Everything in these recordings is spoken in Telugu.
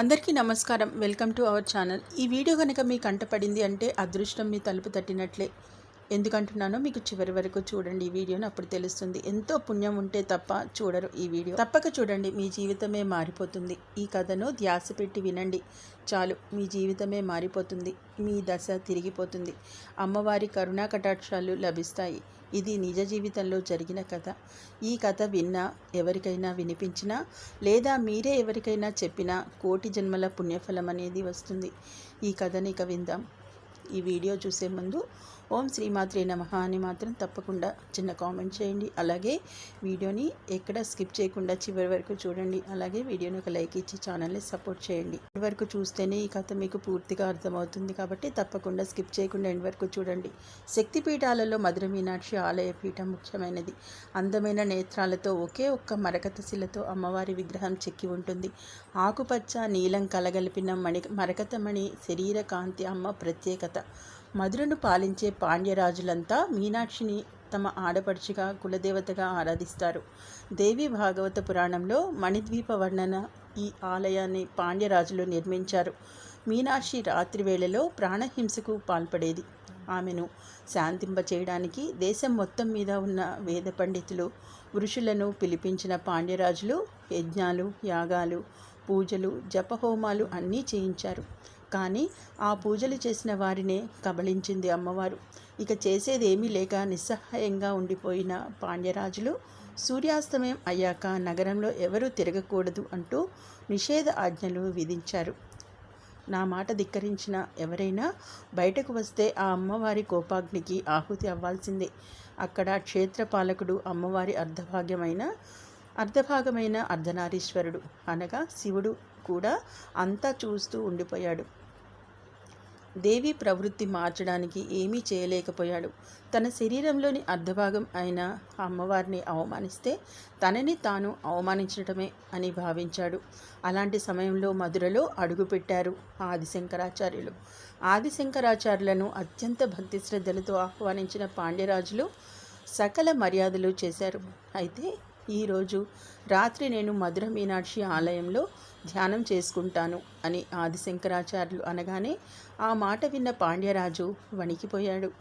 అందరికీ నమస్కారం. Welcome to our channel. ఈ వీడియో కనుక మీకు కంటపడింది అంటే అదృష్టం మీ తలుపు తట్టినట్లే. ఎందుకంటున్నానో మీకు చివరి వరకు చూడండి. ఈ వీడియోని అప్పుడు తెలుస్తుంది. ఎంతో పుణ్యం ఉంటే తప్ప చూడరు ఈ వీడియో. తప్పక చూడండి. మీ జీవితమే మారిపోతుంది. ఈ కథను ధ్యాస పెట్టి వినండి. చాలు మీ జీవితమే మారిపోతుంది. మీ దశ తిరిగిపోతుంది. అమ్మవారి కరుణా కటాక్షాలు లభిస్తాయి. ఇది నిజ జీవితంలో జరిగిన కథ. ఈ కథ విన్నా ఎవరికైనా వినిపించినా లేదా మీరే ఎవరికైనా చెప్పినా కోటి జన్మల పుణ్యఫలం అనేది వస్తుంది. ఈ కథని ఇక విందాం. ఈ వీడియో చూసే ముందు ఓం శ్రీమాత్రే నమ అని మాత్రం తప్పకుండా చిన్న కామెంట్ చేయండి. అలాగే వీడియోని ఎక్కడ స్కిప్ చేయకుండా చివరి వరకు చూడండి. అలాగే వీడియోని ఒక లైక్ ఇచ్చి ఛానల్ని సపోర్ట్ చేయండి. ఎండ్ వరకు చూస్తేనే ఈ కథ మీకు పూర్తిగా అర్థమవుతుంది కాబట్టి తప్పకుండా స్కిప్ చేయకుండా ఎండ్ వరకు చూడండి. శక్తి పీఠాలలో మధుర మీనాక్షి ఆలయ పీఠం ముఖ్యమైనది. అందమైన నేత్రాలతో ఒకే ఒక్క మరకత శిలతో అమ్మవారి విగ్రహం చెక్కి ఉంటుంది. ఆకుపచ్చ నీలం కలగలిపిన మణి మరకతమణి శరీర కాంతి అమ్మ ప్రత్యేకత. మధురను పాలించే పాండ్యరాజులంతా మీనాక్షిని తమ ఆడపడుచుగా కులదేవతగా ఆరాధిస్తారు. దేవి భాగవత పురాణంలో మణిద్వీప వర్ణన ఈ ఆలయాన్ని పాండ్యరాజులు నిర్మించారు. మీనాక్షి రాత్రి వేళలో ప్రాణహింసకు పాల్పడేది. ఆమెను శాంతింప చేయడానికి దేశం మొత్తం మీద ఉన్న వేద పండితులు ఋషులను పిలిపించిన పాండ్యరాజులు యజ్ఞాలు యాగాలు పూజలు జపహోమాలు అన్నీ చేయించారు. కానీ ఆ పూజలు చేసిన వారినే కబళించింది అమ్మవారు. ఇక చేసేది ఏమీ లేక నిస్సహాయంగా ఉండిపోయిన పాండ్యరాజులు సూర్యాస్తమయం అయ్యాక నగరంలో ఎవరూ తిరగకూడదు అంటూ నిషేధ ఆజ్ఞలు విధించారు. నా మాట ధిక్కరించిన ఎవరైనా బయటకు వస్తే ఆ అమ్మవారి కోపాగ్నికి ఆహుతి అవ్వాల్సిందే. అక్కడ క్షేత్రపాలకుడు అమ్మవారి అర్ధభాగ్యమైన అర్ధభాగమైన అర్ధనారీశ్వరుడు అనగా శివుడు కూడా అంతా చూస్తూ ఉండిపోయాడు. దేవి ప్రవృత్తి మార్చడానికి ఏమీ చేయలేకపోయాడు. తన శరీరంలోని అర్ధభాగం అయిన అమ్మవారిని అవమానిస్తే తనని తాను అవమానించడమే అని భావించాడు. అలాంటి సమయంలో మధురలో అడుగుపెట్టారు ఆదిశంకరాచార్యులు. ఆదిశంకరాచార్యులను అత్యంత భక్తి శ్రద్ధలతో ఆహ్వానించిన పాండ్యరాజులు సకల మర్యాదలు చేశారు. అయితే ఈరోజు రాత్రి నేను మధుర మీనాక్షి ఆలయంలో ధ్యానం చేసుకుంటాను అని ఆదిశంకరాచార్యులు అనగానే ఆ మాట విన్న పాండ్యరాజు వణికిపోయాడు.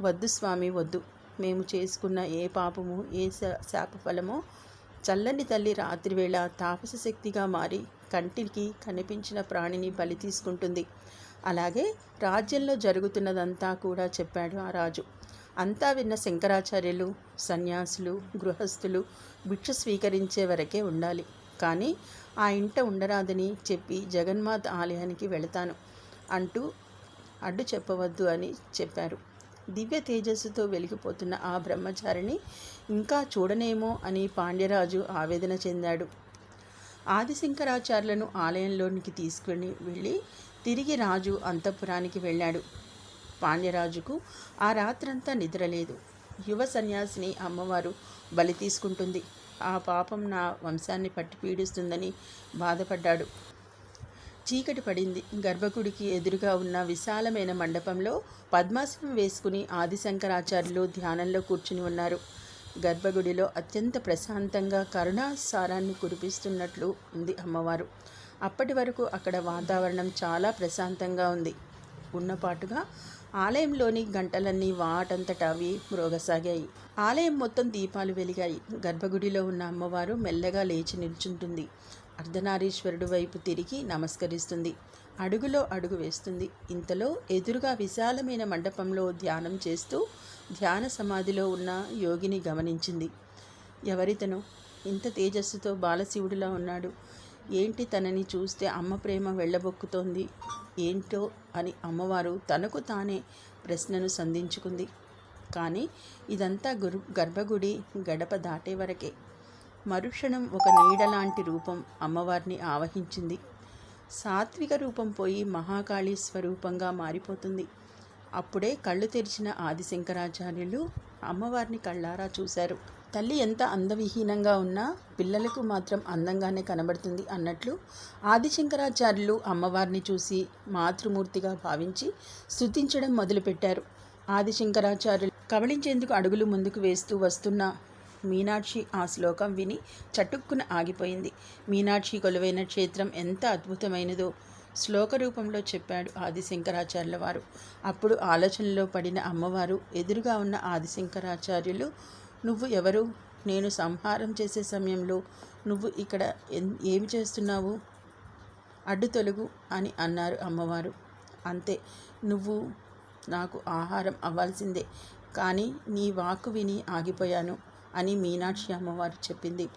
వద్దు స్వామి వద్దు. మేము చేసుకున్న ఏ పాపము ఏ శాపఫలమో చల్లని తల్లి రాత్రివేళ తాపస శక్తిగా మారి కంటికి కనిపించిన ప్రాణిని బలి తీసుకుంటుంది. అలాగే రాజ్యంలో జరుగుతున్నదంతా కూడా చెప్పాడు ఆ రాజు. అంతా విన్న శంకరాచార్యులు సన్యాసులు గృహస్థులు భిక్ష స్వీకరించే వరకే ఉండాలి. కానీ ఆ ఇంట ఉండరాదని చెప్పి జగన్మాత ఆలయానికి వెళతాను అంటూ అడ్డు చెప్పవద్దు అని చెప్పారు. దివ్య తేజస్సుతో వెలిగిపోతున్న ఆ బ్రహ్మచారిని ఇంకా చూడనేమో అని పాండ్యరాజు ఆవేదన చెందాడు. ఆదిశంకరాచార్యులను ఆలయంలోనికి తీసుకుని వెళ్ళి తిరిగి రాజు అంతఃపురానికి వెళ్ళాడు. పాండ్యరాజుకు ఆ రాత్రంతా నిద్రలేదు. యువ సన్యాసిని అమ్మవారు బలి తీసుకుంటుంది. ఆ పాపం నా వంశాన్ని పట్టి పీడిస్తుందని బాధపడ్డాడు. చీకటి పడింది. గర్భగుడికి ఎదురుగా ఉన్న విశాలమైన మండపంలో పద్మాసనం వేసుకుని ఆదిశంకరాచార్యులు ధ్యానంలో కూర్చుని ఉన్నారు. గర్భగుడిలో అత్యంత ప్రశాంతంగా కరుణాసారాన్ని కురిపిస్తున్నట్లు ఉంది అమ్మవారు. అప్పటి వరకు అక్కడ వాతావరణం చాలా ప్రశాంతంగా ఉంది. ఉన్నపాటుగా ఆలయంలోని గంటలన్నీ వాటంతట అవి మ్రోగసాగాయి. ఆలయం మొత్తం దీపాలు వెలిగాయి. గర్భగుడిలో ఉన్న అమ్మవారు మెల్లగా లేచి నిల్చుంటుంది. అర్ధనారీశ్వరుడు వైపు తిరిగి నమస్కరిస్తుంది. అడుగులో అడుగు వేస్తుంది. ఇంతలో ఎదురుగా విశాలమైన మండపంలో ధ్యానం చేస్తూ ధ్యాన సమాధిలో ఉన్న యోగిని గమనించింది. ఎవరితను? ఇంత తేజస్సుతో బాలశివుడిలా ఉన్నాడు. ఏంటి తనని చూస్తే అమ్మ ప్రేమ వెళ్ళబొక్కుతోంది ఏంటో అని అమ్మవారు తనకు తానే ప్రశ్నను సంధించుకుంది. కానీ ఇదంతా గురు గర్భగుడి గడప దాటే వరకే. మరుక్షణం ఒక నీడలాంటి రూపం అమ్మవారిని ఆవహించింది. సాత్విక రూపం పోయి మహాకాళి స్వరూపంగా మారిపోతుంది. అప్పుడే కళ్ళు తెరిచిన ఆదిశంకరాచార్యులు అమ్మవారిని కళ్ళారా చూశారు. తల్లి ఎంత అందవిహీనంగా ఉన్నా పిల్లలకు మాత్రం అందంగానే కనబడుతుంది అన్నట్లు ఆదిశంకరాచార్యులు అమ్మవారిని చూసి మాతృమూర్తిగా భావించి స్థుతించడం మొదలుపెట్టారు. ఆదిశంకరాచార్యులు కబళించేందుకు అడుగులు ముందుకు వేస్తూ వస్తున్న మీనాక్షి ఆ శ్లోకం విని చటుక్కున ఆగిపోయింది. మీనాక్షి కొలువైన క్షేత్రం ఎంత అద్భుతమైనదో శ్లోక రూపంలో చెప్పాడు ఆదిశంకరాచార్యుల వారు అప్పుడు ఆలోచనలో పడిన అమ్మవారు ఎదురుగా ఉన్న ఆదిశంకరాచార్యులు నువ్వు ఎవరు? నేను సంహారం చేసే సమయంలో నువ్వు ఇక్కడ ఎన్- ఏమి చేస్తున్నావు? అడ్డు తొలుగు అని అన్నారు అమ్మవారు. అంతే నువ్వు నాకు ఆహారం అవ్వాల్సిందే కానీ నీ వాక్కు విని ఆగిపోయాను అని మీనాక్షి అమ్మవారు చెప్పింది.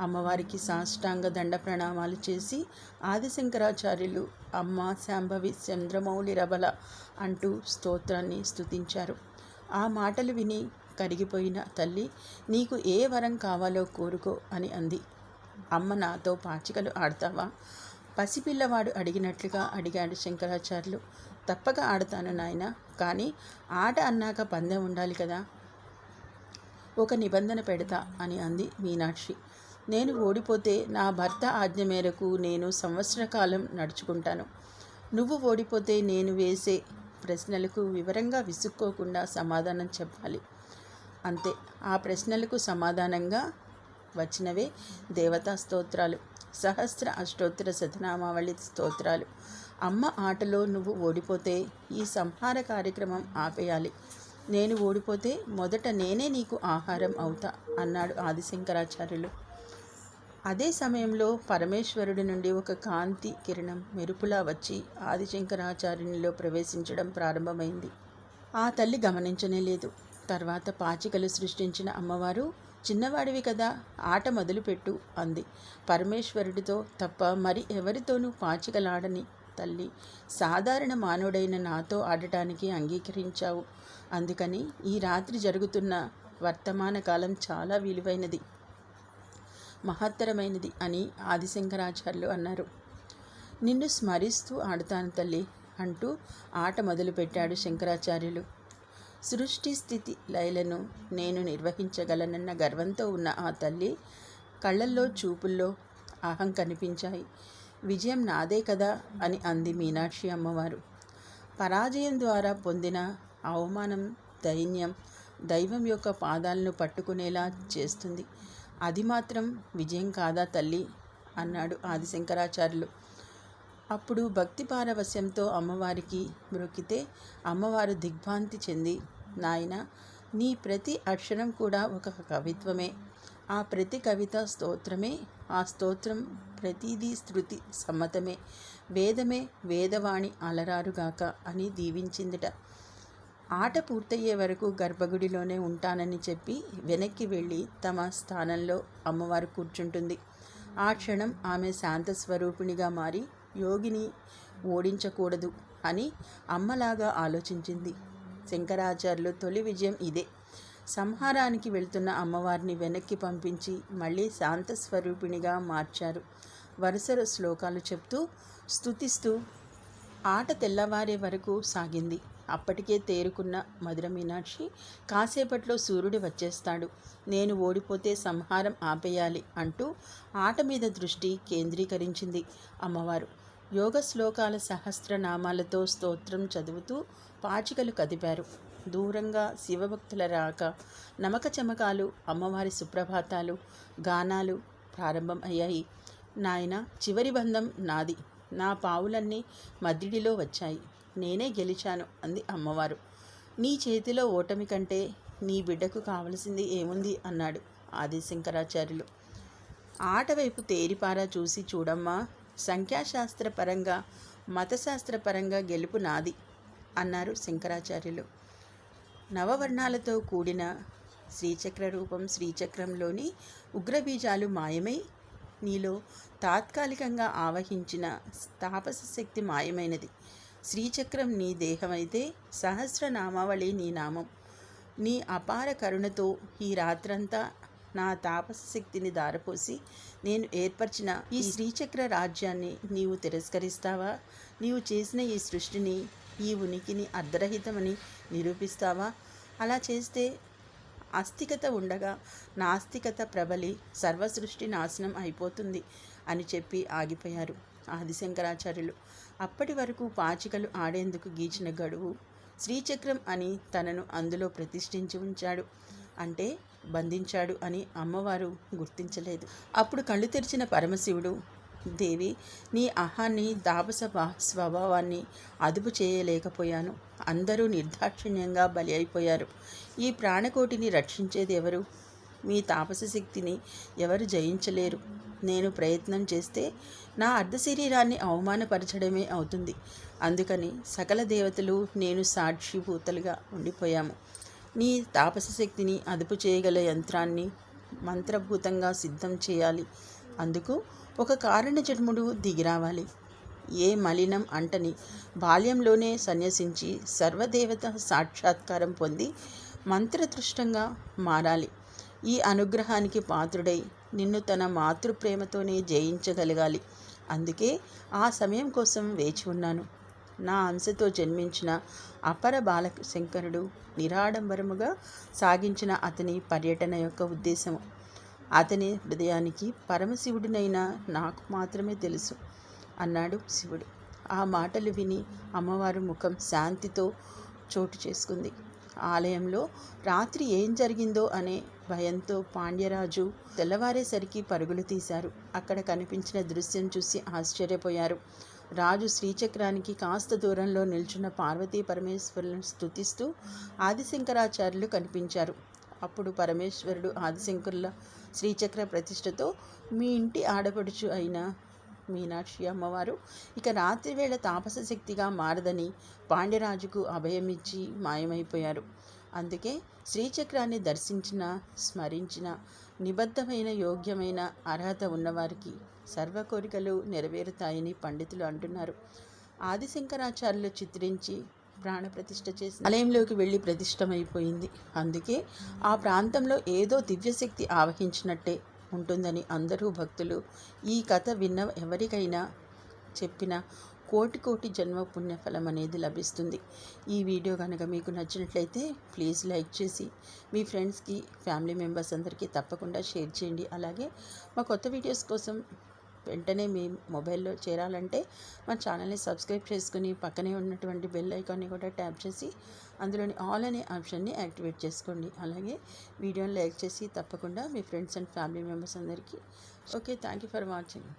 అమ్మవారికి సాష్టాంగ దండ ప్రణామాలు చేసి ఆదిశంకరాచార్యులు అమ్మ శాంభవి చంద్రమౌళి రబల అంటూ స్తోత్రాన్ని స్తుతించారు. ఆ మాటలు విని కరిగిపోయిన తల్లి నీకు ఏ వరం కావాలో కోరుకో అని అంది. అమ్మ నాతో పాచికలు ఆడతావా? పసిపిల్లవాడు అడిగినట్లుగా అడిగాడు శంకరాచార్యులు. తప్పక ఆడతాను నాయన కానీ ఆట అన్నాక పందెం ఉండాలి కదా. ఒక నిబంధన పెడతా అని అంది మీనాక్షి. నేను ఓడిపోతే నా భర్త ఆజ్ఞ మేరకు నేను సంవత్సర కాలం నడుచుకుంటాను. నువ్వు ఓడిపోతే నేను వేసే ప్రశ్నలకు వివరంగా విసుక్కోకుండా సమాధానం చెప్పాలి. అంతే. ఆ ప్రశ్నలకు సమాధానంగా వచ్చినవే దేవతా స్తోత్రాలు. సహస్ర అష్టోత్తర శతనామావళి స్తోత్రాలు. అమ్మ ఆటలో నువ్వు ఓడిపోతే ఈ సంహార కార్యక్రమం ఆపేయాలి. నేను ఓడిపోతే మొదట నేనే నీకు ఆహారం అవుతా అన్నాడు ఆదిశంకరాచార్యులు. అదే సమయంలో పరమేశ్వరుడి నుండి ఒక కాంతి కిరణం మెరుపులా వచ్చి ఆదిశంకరాచార్యునిలో ప్రవేశించడం ప్రారంభమైంది. ఆ తల్లి గమనించనే లేదు. తర్వాత పాచికలు సృష్టించిన అమ్మవారు చిన్నవాడివి కదా ఆట మొదలుపెట్టు అంది. పరమేశ్వరుడితో తప్ప మరి ఎవరితోనూ పాచికలాడని తల్లి సాధారణ మానవుడైన నాతో ఆడటానికి అంగీకరించావు. అందుకని ఈ రాత్రి జరుగుతున్న వర్తమాన కాలం చాలా విలువైనది మహత్తరమైనది అని ఆదిశంకరాచార్యులు అన్నారు. నిన్ను స్మరిస్తూ ఆడతాను తల్లి అంటూ ఆట మొదలుపెట్టాడు శంకరాచార్యులు. సృష్టి స్థితి లయలను నేను నిర్వహించగలనన్న గర్వంతో ఉన్న ఆ తల్లి కళ్ళల్లో చూపుల్లో అహం కనిపించాయి. విజయం నాదే కదా అని అంది మీనాక్షి అమ్మవారు. పరాజయం ద్వారా పొందిన అవమానం దైన్యం దైవం యొక్క పాదాలను పట్టుకునేలా చేస్తుంది. అది మాత్రం విజయం కాదా తల్లి? అన్నాడు ఆదిశంకరాచార్యులు. అప్పుడు భక్తి పారవశ్యంతో అమ్మవారికి మ్రొక్కితే అమ్మవారు దిగ్భ్రాంతి చెంది నాయన నీ ప్రతి అక్షరం కూడా ఒక కవిత్వమే. ఆ ప్రతి కవిత స్తోత్రమే ఆ స్తోత్రం ప్రతిదీ శృతి సమ్మతమే. వేదమే వేదవాణి అలరారుగాక అని దీవించిందిట. ఆట పూర్తయ్యే వరకు గర్భగుడిలోనే ఉంటానని చెప్పి వెనక్కి వెళ్ళి తమ స్థానంలో అమ్మవారు కూర్చుంటుంది. ఆ క్షణం ఆమె శాంత స్వరూపిణిగా మారి యోగిని ఓడించకూడదు అని అమ్మలాగా ఆలోచించింది. శంకరాచార్యులు తొలి విజయం ఇదే. సంహారానికి వెళ్తున్న అమ్మవారిని వెనక్కి పంపించి మళ్ళీ శాంత స్వరూపిణిగా మార్చారు. వరుస శ్లోకాలు చెప్తూ స్తుతిస్తూ ఆట తెల్లవారే వరకు సాగింది. అప్పటికే తేరుకున్న మధుర మీనాక్షి కాసేపట్లో సూర్యుడు వచ్చేస్తాడు. నేను ఓడిపోతే సంహారం ఆపేయాలి అంటూ ఆట మీద దృష్టి కేంద్రీకరించింది అమ్మవారు. యోగ శ్లోకాల సహస్రనామాలతో స్తోత్రం చదువుతూ పాచికలు కదిపారు. దూరంగా శివభక్తుల రాక నమక చమకాలు అమ్మవారి సుప్రభాతాలు గానాలు ప్రారంభం అయ్యాయి నాయన చివరి బంధం నాది. నా పావులన్నీ మద్దిడిలో వచ్చాయి. నేనే గెలిచాను అంది అమ్మవారు. నీ చేతిలో ఓటమి కంటే నీ బిడ్డకు కావలసింది ఏముంది? అన్నాడు ఆదిశంకరాచార్యులు. ఆట వైపు తేరిపారా చూసి చూడమ్మా సంఖ్యాశాస్త్రపరంగా మతశాస్త్రపరంగా గెలుపు నాది అన్నారు శంకరాచార్యులు. నవవర్ణాలతో కూడిన శ్రీచక్ర రూపం శ్రీచక్రంలోని ఉగ్రబీజాలు మాయమై నీలో తాత్కాలికంగా ఆవహించిన తాపస శక్తి మాయమైనది. శ్రీచక్రం నీ దేహమైతే సహస్రనామావళి నీ నామం. నీ అపార కరుణతో ఈ రాత్రంతా నా తాపస శక్తిని దారపోసి నేను ఏర్పరిచిన ఈ శ్రీచక్ర రాజ్యాన్ని నీవు తిరస్కరిస్తావా? నీవు చేసిన ఈ సృష్టిని ఈ ఉనికిని అర్ధరహితమని నిరూపిస్తావా? అలా చేస్తే ఆస్తికత ఉండగా నాస్తికత ప్రబలి సర్వసృష్టి నాశనం అయిపోతుంది అని చెప్పి ఆగిపోయారు ఆదిశంకరాచార్యులు. అప్పటి వరకు పాచికలు ఆడేందుకు గీచిన గడువు శ్రీచక్రం అని తనను అందులో ప్రతిష్ఠించి ఉంచాడు. అంటే బంధించాడు అని అమ్మవారు గుర్తించలేదు. అప్పుడు కళ్ళు తెరిచిన పరమశివుడు దేవి నీ అహాన్ని దాపస స్వభావాన్ని అదుపు చేయలేకపోయాను. అందరూ నిర్దాక్షిణ్యంగా బలి అయిపోయారు. ఈ ప్రాణకోటిని రక్షించేది ఎవరు? మీ తాపస శక్తిని ఎవరు జయించలేరు. నేను ప్రయత్నం చేస్తే నా అర్ధ శరీరాన్ని అవమానపరచడమే అవుతుంది. అందుకని సకల దేవతలు నేను సాక్షిభూతలుగా ఉండిపోయాము. నీ తాపస శక్తిని అదుపు చేయగల యంత్రాన్ని మంత్రభూతంగా సిద్ధం చేయాలి. అందుకు ఒక కారణ జన్ముడు దిగిరావాలి. ఏ మలినం అంటని బాల్యంలోనే సన్యసించి సర్వదేవత సాక్షాత్కారం పొంది మంత్రదృష్టంగా మారాలి. ఈ అనుగ్రహానికి పాత్రుడై నిన్ను తన మాతృప్రేమతోనే జయించగలగాలి. అందుకే ఆ సమయం కోసం వేచి ఉన్నాను. నా అంశతో జన్మించిన అపర బాలశంకరుడు నిరాడంబరముగా సాగించిన అతని పర్యటన యొక్క ఉద్దేశం. అతని హృదయానికి పరమశివుడినైన నాకు మాత్రమే తెలుసు అన్నాడు శివుడు. ఆ మాటలు విని అమ్మవారి ముఖం శాంతితో చోటు చేసుకుంది. ఆలయంలో రాత్రి ఏం జరిగిందో అనే భయంతో పాండ్యరాజు తెల్లవారేసరికి పరుగులు తీశారు. అక్కడ కనిపించిన దృశ్యం చూసి ఆశ్చర్యపోయారు. రాజు శ్రీచక్రానికి కాస్త దూరంలో నిల్చున్న పార్వతీ పరమేశ్వరులను స్తుతిస్తూ ఆదిశంకరాచార్యులు కనిపించారు. అప్పుడు పరమేశ్వరుడు ఆదిశంకరుల శ్రీచక్ర ప్రతిష్టతో మీ ఇంటి ఆడపడుచు అయిన మీనాక్షి అమ్మవారు ఇక రాత్రివేళ తాపస శక్తిగా మారదని పాండ్యరాజుకు అభయమిచ్చి మాయమైపోయారు. అందుకే శ్రీచక్రాన్ని దర్శించిన స్మరించిన నిబద్ధమైన యోగ్యమైన అర్హత ఉన్నవారికి సర్వ కోరికలు నెరవేరుతాయని పండితులు అంటున్నారు. ఆదిశంకరాచార్యులు చిత్రించి ప్రాణప్రతిష్ఠ చేసి ఆలయంలోకి వెళ్ళి ప్రతిష్టమైపోయింది అందుకే ఆ ప్రాంతంలో ఏదో దివ్యశక్తి ఆవహించినట్టే ఉంటుందని అందరూ భక్తులు ఈ కథ విన్న ఎవరికైనా చెప్పిన కోటి కోటి జన్మ పుణ్యఫలం అనేది లభిస్తుంది. ఈ వీడియో కనుక మీకు నచ్చినట్లయితే ప్లీజ్ లైక్ చేసి మీ ఫ్రెండ్స్కి ఫ్యామిలీ మెంబర్స్ అందరికీ తప్పకుండా షేర్ చేయండి. అలాగే మా కొత్త వీడియోస్ కోసం వెంటనే మీ మొబైల్లో చేరాలంటే మా ఛానల్ని సబ్స్క్రైబ్ చేసుకుని పక్కనే ఉన్నటువంటి బెల్ ఐకాన్ని కూడా ట్యాప్ చేసి అందులోని ఆల్ అనే ఆప్షన్ని యాక్టివేట్ చేసుకోండి. అలాగే వీడియోని లైక్ చేసి తప్పకుండా మీ ఫ్రెండ్స్ అండ్ ఫ్యామిలీ మెంబర్స్ అందరికీ. Okay thank you for watching.